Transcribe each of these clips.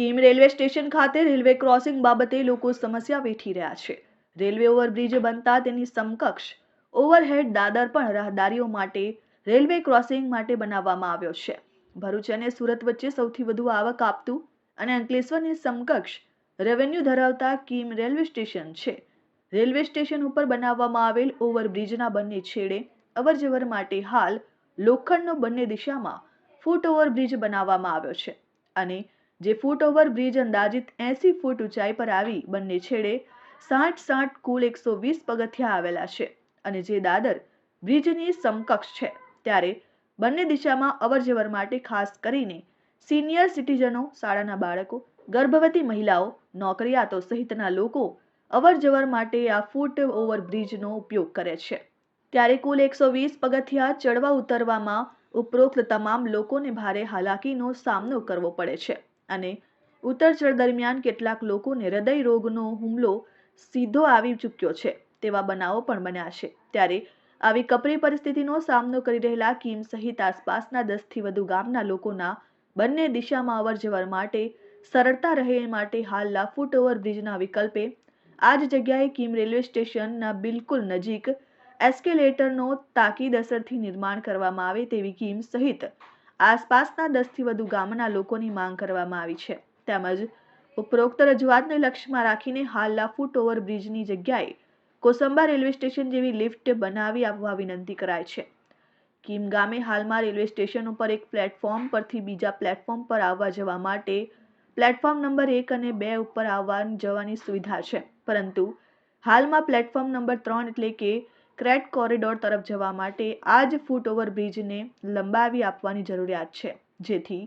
Kim railway station ખાતે railway crossing બાબતે લોકો સમસ્યા વેઠી રહ્યા છે. રેલવે ઓવરબ્રિજ બનતા તેની સમકક્ષ ઓવરહેડ દાદર પણ રાહદારીઓ માટે રેલવે ક્રોસિંગ માટે બનાવવામાં આવ્યો છે. ભરૂચ અને સુરત વચ્ચે સૌથી વધુ આવક આપતું અને અંકલેશ્વરની સમકક્ષ રેવન્યુ ધરાવતા કીમ રેલવે સ્ટેશન છે. રેલવે સ્ટેશન ઉપર બનાવવામાં આવેલ ઓવરબ્રિજના બંને છેડે અવરજવર માટે હાલ લોખંડનો બંને દિશામાં ફૂટ ઓવરબ્રિજ બનાવવામાં આવ્યો છે અને જે ફૂટ ઓવરબ્રિજ અંદાજિત એંસી ફૂટ ઊંચાઈ પર આવી બંને છેડે સાઠ સાઠ કુલ એકસો વીસ પગથિયા આવેલા છે અને જે દાદર બ્રિજની સમકક્ષ છે. ત્યારે બંને દિશામાં અવરજવર માટે ખાસ કરીને સિનિયર સિટીઝનો, શાળાના બાળકો, ગર્ભવતી મહિલાઓ, નોકરિયાતો સહિતના લોકો અવરજવર માટે આ ફૂટ ઓવર બ્રિજનો ઉપયોગ કરે છે. ત્યારે કુલ એકસો વીસ પગથિયા ચડવા ઉતરવામાં ઉપરોક્ત તમામ લોકોને ભારે હાલાકીનો સામનો કરવો પડે છે. અને ઉતરચઢ દરમિયાન કેટલાક લોકોને હૃદય રોગનો હુમલો સીધો આવી ચૂક્યો છે, તેવા બનાવો પણ બન્યા છે. ત્યારે આવી કપરી પરિસ્થિતિનો સામનો કરી રહેલા કીમ સહિત આસપાસના દસથી વધુ ગામના લોકોના બંને દિશામાં અવરજવર માટે સરળતા રહે માટે હાલના ફૂટ ઓવરબ્રિજના વિકલ્પે આ જ જગ્યાએ કીમ રેલવે સ્ટેશનના બિલકુલ નજીક એસ્કેલેટરનો તાકીદ અસરથી નિર્માણ કરવામાં આવે તેવી કીમ સહિત આસપાસના દસથી વધુ ગામના લોકોની માંગ કરવામાં આવી છે. તેમજ ઉપરોક્ત રજૂઆતને લક્ષ્યમાં રાખીને હાલના ફૂટ ઓવર બ્રિજની જગ્યાએ કોસંબા રેલવે સ્ટેશન જેવી લિફ્ટ બનાવી આપવા વિનંતી કરાય છે. કીમ ગામે હાલમાં રેલવે સ્ટેશન ઉપર એક પ્લેટફોર્મ પરથી બીજા પ્લેટફોર્મ પર આવવા જવા માટે પ્લેટફોર્મ નંબર એક અને બે ઉપર આવવા જવાની સુવિધા છે. પરંતુ હાલમાં પ્લેટફોર્મ નંબર ત્રણ એટલે કે ક્રેટ કોરિડોર તરફ જવા માટે આ જ ફૂટઓવર બ્રિજને લંબાવી આપવાની જરૂરિયાત છે. જેથી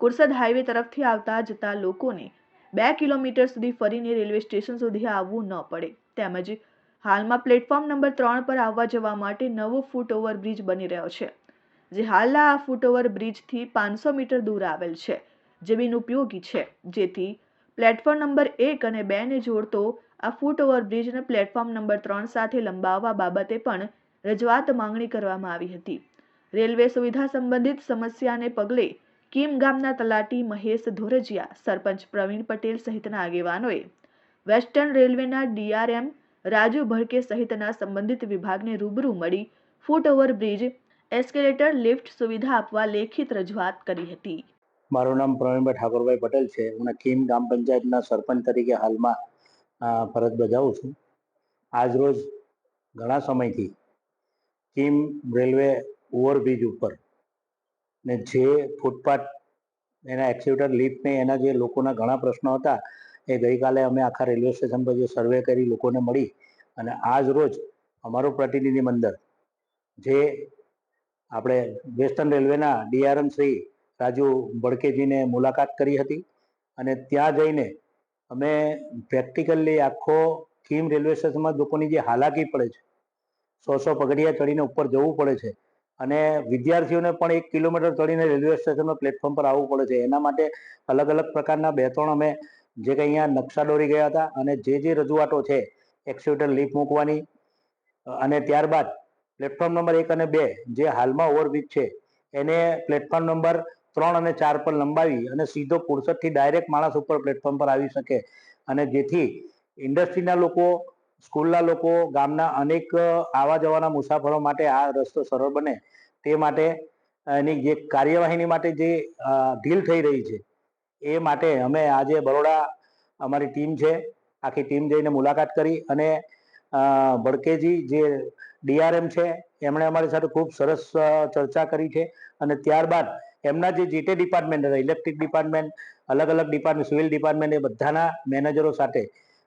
કુરસદ હાઈવે તરફથી આવતા જતા લોકોને બે કિલોમીટર સુધી ફરીને રેલવે સ્ટેશન સુધી આવવું ન પડે. તેમજ હાલમાં પ્લેટફોર્મ નંબર ત્રણ પર આવવા જવા માટે નવો ફૂટઓવર બ્રિજ બની રહ્યો છે, જે હાલના આ ફૂટઓવર બ્રિજથી પાંચસો મીટર દૂર આવેલ છે, જે બિનઉપયોગી છે. જેથી પ્લેટફોર્મ નંબર એક અને બેને જોડતો આ ફૂટ ઓવરબ્રિજને પ્લેટફોર્મ નંબર ત્રણ સાથે લંબાવવા બાબતે પણ રજૂઆત માંગણી કરવામાં આવી હતી. રેલવે સુવિધા સંબંધિત સમસ્યાને પગલે કીમ ગામના તલાટી મહેશ ધોરજીયા, સરપંચ પ્રવીણ પટેલ સહિતના આગેવાનોએ વેસ્ટર્ન રેલવેના ડીઆરએમ રાજુ ભડકે સહિતના સંબંધિત વિભાગને રૂબરૂ મળી ફૂટ ઓવરબ્રિજ એસ્કેલેટર લિફ્ટ સુવિધા આપવા લેખિત રજૂઆત કરી હતી. મારું નામ પ્રવીણભાઈ ઠાકોરભાઈ પટેલ છે. હું કીમ ગામ પંચાયતના સરપંચ તરીકે હાલમાં ફરજ બજાવું છું. આજરોજ ઘણા સમયથી કિમ રેલવે ઓવરબ્રિજ ઉપર ને જે ફૂટપાથ એના એક્સિવેટર લીફને એના જે લોકોના ઘણા પ્રશ્નો હતા, એ ગઈકાલે અમે આખા રેલવે સ્ટેશન પર જે સર્વે કરી લોકોને મળી અને આજ રોજ અમારું પ્રતિનિધિ મંડળ જે આપણે વેસ્ટર્ન રેલવેના ડીઆરએમ શ્રી રાજુ ભડકેજીને મુલાકાત કરી હતી અને ત્યાં જઈને અમે પ્રેક્ટિકલી આખો કીમ રેલવે સ્ટેશનમાં લોકોની જે હાલાકી પડે છે, સો સો પગડિયા ચડીને ઉપર જવું પડે છે અને વિદ્યાર્થીઓને પણ એક કિલોમીટર ચડીને રેલવે સ્ટેશનના પ્લેટફોર્મ પર આવવું પડે છે. એના માટે અલગ અલગ પ્રકારના બે ત્રણ અમે જે કંઈ અહીંયા નકશા દોરી ગયા હતા અને જે જે રજૂઆતો છે એક્સિવેટર લીફ મૂકવાની, અને ત્યારબાદ પ્લેટફોર્મ નંબર એક અને બે જે હાલમાં ઓવરબ્રિજ છે, એને પ્લેટફોર્મ નંબર ત્રણ અને ચાર પર લંબાવી અને સીધો પુરસદથી ડાયરેક્ટ માણસ ઉપર પ્લેટફોર્મ પર આવી શકે. અને જેથી ઇન્ડસ્ટ્રીના લોકો સ્કૂલના લોકો, ગામના અનેક આવા જવાના મુસાફરો માટે આ રસ્તો સરળ બને. તે માટે એની જે કાર્યવાહીની માટે જે ઢીલ થઈ રહી છે, એ માટે અમે આજે બરોડા અમારી ટીમ છે, આખી ટીમ જઈને મુલાકાત કરી અને ભડકેજી જે ડીઆરએમ છે, એમણે અમારી સાથે ખૂબ સરસ ચર્ચા કરી છે. અને ત્યારબાદ એમના જે તે ડિપાર્ટમેન્ટ હતા ઇલેક્ટ્રિક ડિપાર્ટમેન્ટ અલગ અલગ ડિપાર્ટમેન્ટ સિવિલ ડિપાર્ટમેન્ટ એ બધાના મેનેજરો સાથે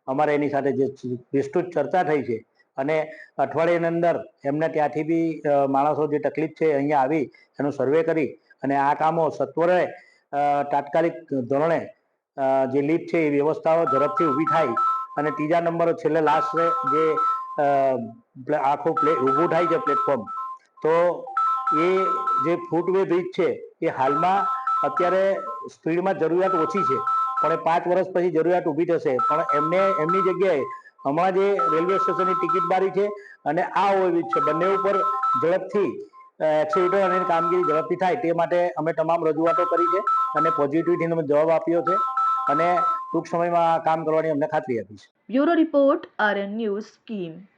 અમારે એની સાથે જે વિસ્તૃત ચર્ચા થઈ છે. અને અઠવાડિયાની અંદર એમને ત્યાંથી બી માણસો જે તકલીફ છે અહીંયા આવી, એનો સર્વે કરી અને આ કામો સત્વરે તાત્કાલિક ધોરણે જે લીફ છે એ વ્યવસ્થાઓ ઝડપથી ઊભી થાય. અને ત્રીજા નંબર છેલ્લે લાસ્ટ જે આખું પ્લે, ઊભું થાય છે પ્લેટફોર્મ તો એ જે ફૂટવે બ્રિજ છે એ હાલમાં અત્યારે સ્પીડમાં જરૂરિયાત ઓછી છે. પણ એ પાંચ વર્ષ પછી જરૂરિયાત ઊભી થશે. પણ એમને, એમની જગ્યાએ હમણાં જે રેલવે સ્ટેશનની ટિકિટ બારી છે અને આ ઓવરબ્રિજ છે. બંને ઉપર ઝડપથી એક્સિવેટર અને કામગીરી ઝડપથી થાય તે માટે અમે તમામ રજૂઆતો કરી છે અને પોઝિટિવિટીનો જવાબ આપ્યો છે અને ટૂંક સમયમાં કામ કરવાની અમને ખાતરી આપી છે. Bureau report, RN news scheme